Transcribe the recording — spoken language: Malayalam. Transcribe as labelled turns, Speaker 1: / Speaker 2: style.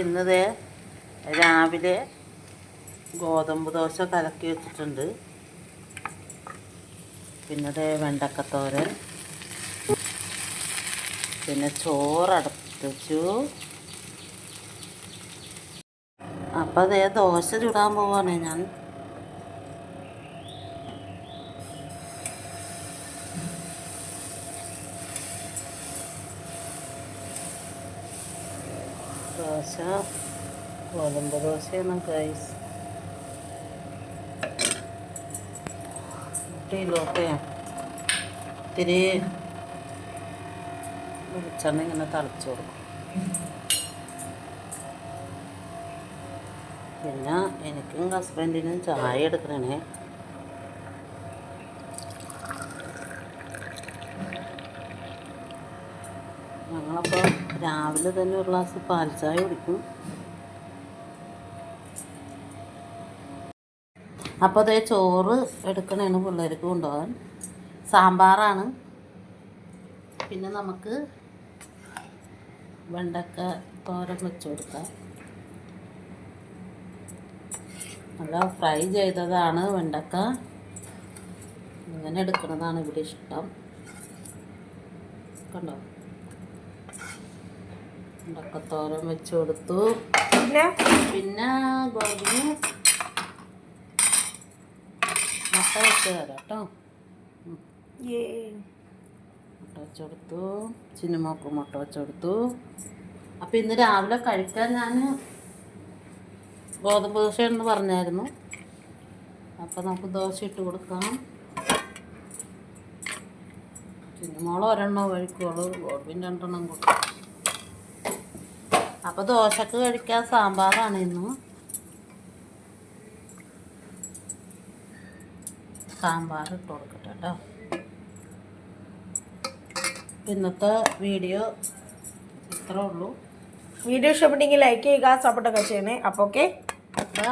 Speaker 1: ഇന്നതേ രാവിലെ ഗോതമ്പ് ദോശ കലക്കി വെച്ചിട്ടുണ്ട്. പിന്നത് വെണ്ടക്കത്തോരൻ. പിന്നെ ചോറ് അടുപ്പത്ത് വെച്ചു അപ്പം അതേ ദോശ ചുടാൻ പോവാണ്. ഞാൻ ദോശ ഗോതമ്പ് ദോശയാണ് ഗൈസ് മുട്ടയിലോട്ടെ ഇത്തിരി വെളിച്ചെണ്ണ ഇങ്ങനെ തളിച്ചു കൊടുക്കും. പിന്നെ എനിക്കും ഹസ്ബൻഡിനും ചായ എടുക്കണേ. ഞങ്ങളപ്പോൾ രാവിലെ തന്നെ ഒരു ഗ്ലാസ് പാൽ ചായ കുടിക്കും. അപ്പോൾ അതേ ചോറ് എടുക്കണേണ് പിള്ളേർക്ക് കൊണ്ടുപോകാൻ. സാമ്പാറാണ്. പിന്നെ നമുക്ക് വെണ്ടക്ക തോരൻ വെച്ച് കൊടുക്കാം. നല്ല ഫ്രൈ ചെയ്തതാണ് വെണ്ടക്ക. ഇങ്ങനെ എടുക്കുന്നതാണ് ഇവിടെ ഇഷ്ടം. കണ്ടോ? വെണ്ടക്കത്തോരൻ വെച്ച് കൊടുത്തു.
Speaker 2: പിന്നെ?
Speaker 1: പിന്നെ ഗോപിന് മുട്ട വെച്ച് തരാം കേട്ടോ. മുട്ട വെച്ച് കൊടുത്തു. ചിന്നുമോക്ക് മുട്ട വെച്ച് കൊടുത്തു. അപ്പം ഇന്ന് രാവിലെ കഴിക്കാൻ ഞാൻ ഗോതമ്പ് എന്ന് പറഞ്ഞായിരുന്നു. അപ്പം നമുക്ക് ദോശ ഇട്ട് കൊടുക്കാം ചിന്നുമോൾ ഒരെണ്ണോ കഴിക്കുള്ളൂ. ഗോപിന് രണ്ടെണ്ണം കൊടുക്കും. അപ്പോൾ ദോശക്ക് കഴിക്കാൻ സാമ്പാറാണ് ഇന്ന്. സാമ്പാർ ഇട്ട് കൊടുക്കട്ടെ കേട്ടോ ഇന്നത്തെ വീഡിയോ ഇത്രേ ഉള്ളൂ.
Speaker 2: വീഡിയോ ഇഷ്ടപ്പെട്ടെങ്കിൽ ലൈക്ക് ചെയ്യുക സപ്പോർട്ടൊക്കെ ചെയ്യണേ. അപ്പോൾ ഓക്കെ
Speaker 1: ബൈ